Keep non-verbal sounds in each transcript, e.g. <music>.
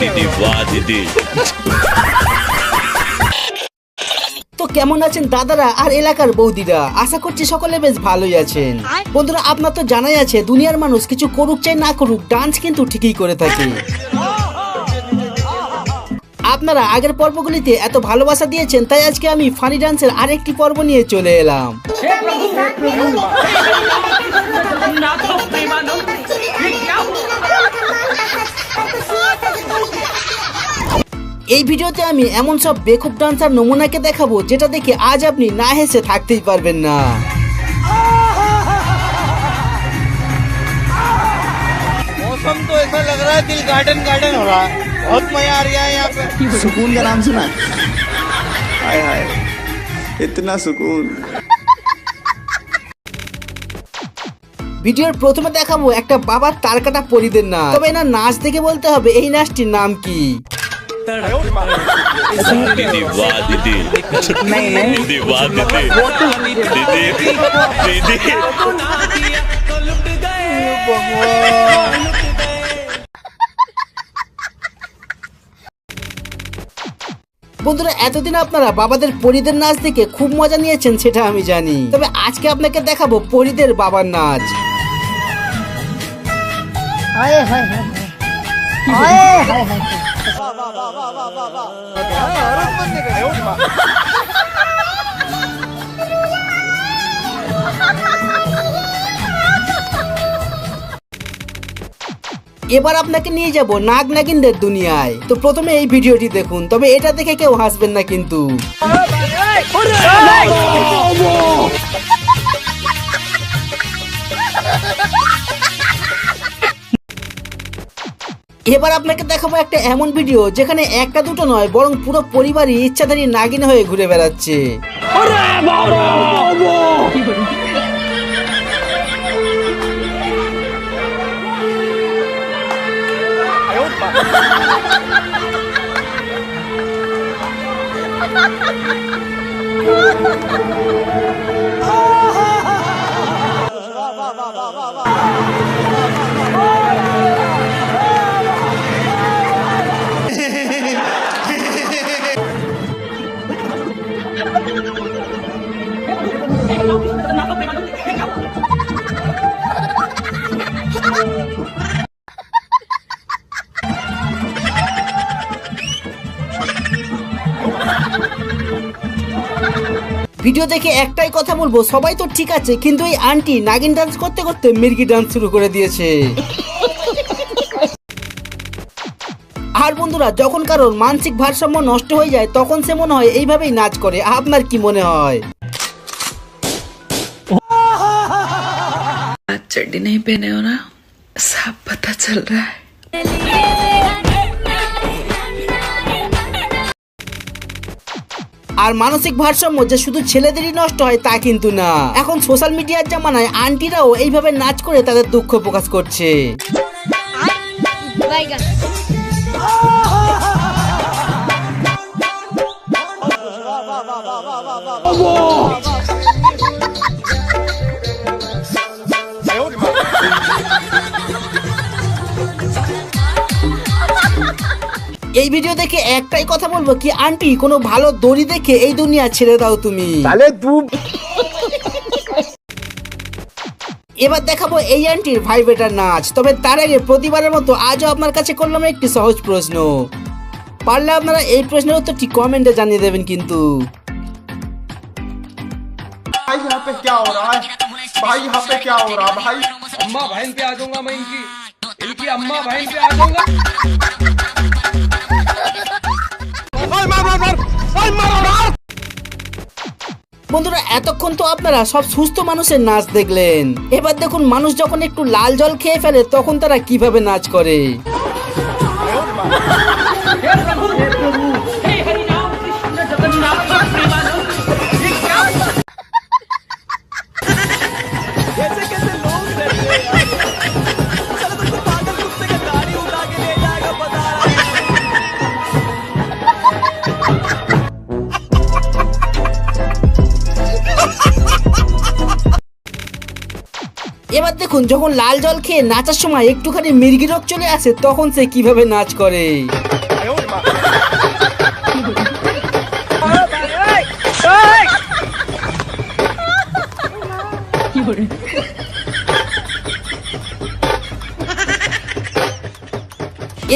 দিদি দিদি। তো কেমন আছেন দাদারা আর এলাকার বৌদিরা? আশা করছি সকলে বেশ ভালোই আছেন। বন্ধুরা আপনার তো জানাই আছে দুনিয়ার মানুষ কিছু করুক চাই না করুক ডান্স কিন্তু ঠিকই করে থাকে। আপনারা আগের পর্বগুলিতে এত ভালোবাসা দিয়েছেন তাই আজকে আমি ফানি ডান্সের আরেকটি পর্ব নিয়ে চলে এলাম। না এই ভিডিওতে আমি এমন সব বেকুব ডান্সার নমুনাকে দেখাবো যেটা দেখে আজ আপনি না হেসে থাকতেই পারবেন না मौसम तो ऐसा लग रहा है दिल गार्डन गार्डन हो रहा है बहुत मजा आ रहा है यहाँ पे सुकून का नाम सुना हाय हाय इतना सुकून ভিডিওর প্রথমে দেখাবো একটা বাবার তার কাটা পরিদের নাচ। তবে এনার নাচ দেখে বলতে হবে, এই নাচটির নাম কি? বন্ধুরা, এতদিন আপনারা বাবাদের পরিদের নাচ দেখে খুব মজা নিয়েছেন, সেটা আমি জানি। তবে আজকে আপনাকে দেখাবো পরিদের বাবার নাচ। এবার আপনাকে নিয়ে যাব নাগ নাগিনদের দুনিয়ায়। তো প্রথমে এই ভিডিওটি দেখুন তবে এটা দেখে কেউ হাসবেন না কিন্তু। এবার আপনাকে দেখাবো একটা এমন ভিডিও যেখানে একটা দুটো নয় বরং পুরো পরিবারই ইচ্ছাধারী নাগিন হয়ে ঘুরে বেড়াচ্ছে। <laughs> ভিডিও দেখে একটাই কথা বলবো সবাই তো ঠিক আছে কিন্তু এই আন্টি নাগিন ডান্স করতে করতে মির্গি ডান্স শুরু করে দিয়েছে আর বন্ধুরা যখন কারোর মানসিক ভারসাম্য নষ্ট হয়ে যায় তখন সে মনে হয় এইভাবেই নাচ করে আপনার কি মনে হয় आज चड्डी नहीं पहने हो ना सब पता चल रहा है আর মানসিক ভারসাম্য যে শুধু ছেলেদেরই নষ্ট হয় তা কিন্তু না এখন সোশ্যাল মিডিয়ার জামানায় আন্টিরাও এইভাবে নাচ করে তাদের দুঃখ প্রকাশ করছে Baigan. ভিডিও দেখে একটাই কথা বলবো কি আন্টি কোনো ভালো দড়ি দেখে এই দুনিয়া ছেড়ে দাও তুমি এবার দেখাবো এই আন্টির ভাইবেটার নাচ তবে তার আগে প্রতিবারের মতো আজও আপনার কাছে করলাম একটি সহজ প্রশ্ন পারলে আপনারা এই প্রশ্নের উত্তরটি কমেন্টে জানিয়ে দেবেন কিন্তু भाई यहाँ पे क्या हो रहा है भाई यहाँ पे क्या हो रहा है भाई अम्मा बहन पे आ जाऊंगा मैं इनकी इनकी अम्मा बहन पे आ जाऊंगा বন্ধুরা এতক্ষণ তো আপনারা সব সুস্থ মানুষের নাচ দেখলেন। এবার দেখুন মানুষ যখন একটু লাল জল খেয়ে ফেলে তখন তারা কীভাবে নাচ করে? <laughs> এবার দেখুন, যখন লাল জল খেয়ে নাচার সময় একটুখানি মির্গি রোগ চলে আসে, তখন সে কীভাবে নাচ করে?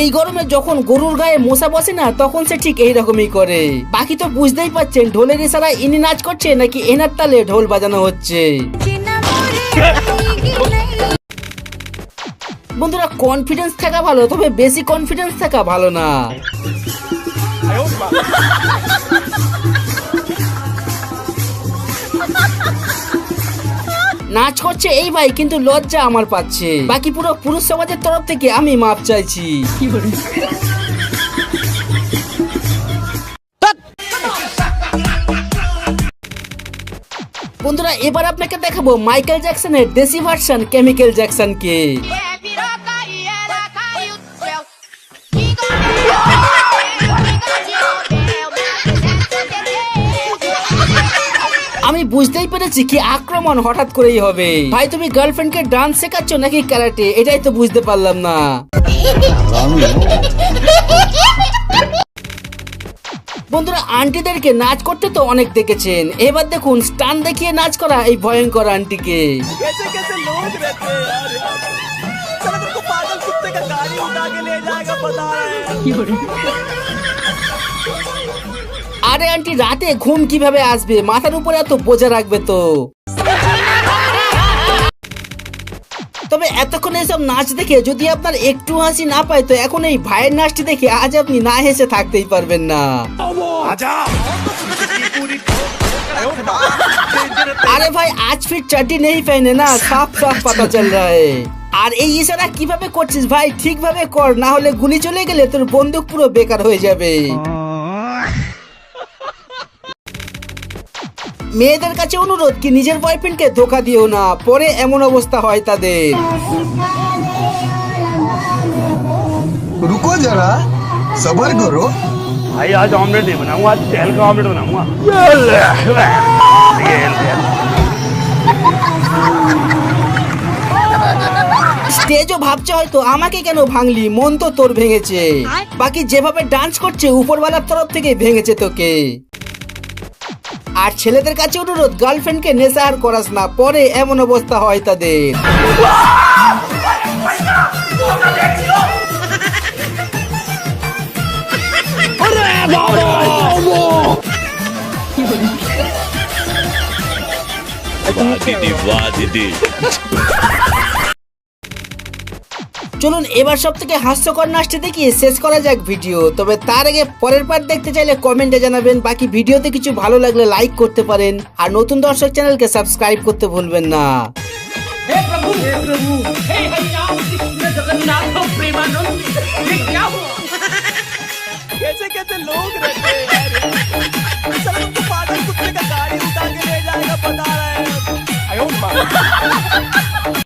এই গরমে যখন গরুর গায়ে মশা বসে না, তখন সে ঠিক এই রকমই করে। বাকি তো বুঝতেই পাচ্ছেন, ঢোলের ইশারায় ইনি নাচ করছে, নাকি এনার তালে ঢোল বাজানো হচ্ছে? বন্ধুরা কনফিডেন্স থাকা ভালো, তবে বেশি কনফিডেন্স থাকা ভালো না। নাচ করছে এই ভাই, কিন্তু লজ্জা আমার পাচ্ছে। বাকি পুরো পুরুষ সমাজের তরফ থেকে আমি মাপ চাইছি। বন্ধুরা, এবার আপনাকে দেখাবো মাইকেল জ্যাকসনের দেশি ভার্সন কেমিক্যাল জ্যাকসনকে। বুঝতেই পেরেছি কি আক্রমণ হঠাৎ করেই হবে। ভাই তুমি গার্লফ্রেন্ডকে ডান্স শেখাচ্ছ নাকি ক্যারাটে এটাই তো বুঝতে পারলাম না। বন্ধুরা আন্টিদেরকে নাচ করতে তো অনেক দেখেছেন। এবার দেখুন স্টান দেখিয়ে নাচ করা এই ভয়ঙ্কর আন্টিকে कैसे আরে আন্টি, রাতে ঘুম কীভাবে আসবে? মাথার উপরে এত বোঝা রাখবে তো। তবে এতক্ষণ এসব নাচ দেখে যদি আপনার একটু হাসি না পায়, তো এখন এই ভাইয়ের নাচটি দেখে আজ আপনি না হেসে থাকতেই পারবেন না। আরে ভাই, আজ ফির চাটি নেই ফাইনে না, সাফ সাফ পাতা চল রায় আর এই ইশারা কীভাবে করছিস ভাই, ঠিকভাবে কর, না হলে গুলি চলে গেলে তোর বন্দুক পুরো বেকার হয়ে যাবে। মেয়েদের কাছে অনুরোধ কি নিজের বয়ফ্রেন্ডকে ধোকা দিও না পরে এমন অবস্থা হয় তাদের रुको जरा सबर करो भाई आज ऑमलेट नहीं बनाऊंगा आज तेल का ऑमलेट बनाऊंगा স্টেজও ভাবছে হয়তো আমাকে কেন ভাঙলি মন তো তোর ভেঙেছে বাকি যেভাবে ডান্স করছে উপরওয়ালার তরফ থেকে ভেঙেছে তোকে আর ছেলেদের কাছে অনুরোধ গার্লফ্রেন্ডকে নেশা আর করাস না, পরে এমন অবস্থা হয় তাদের। দিদি বাহ দিদি চলুন এবার সব থেকে হাস্যকর নাচটি দেখিয়ে শেষ করা যাক ভিডিও। তবে তার আগে পরের পার্ট দেখতে চাইলে কমেন্টে জানাবেন বাকি ভিডিওতে কিছু ভালো লাগলে লাইক করতে পারেন আর নতুন দর্শক চ্যানেলকে সাবস্ক্রাইব করতে ভুলবেন না।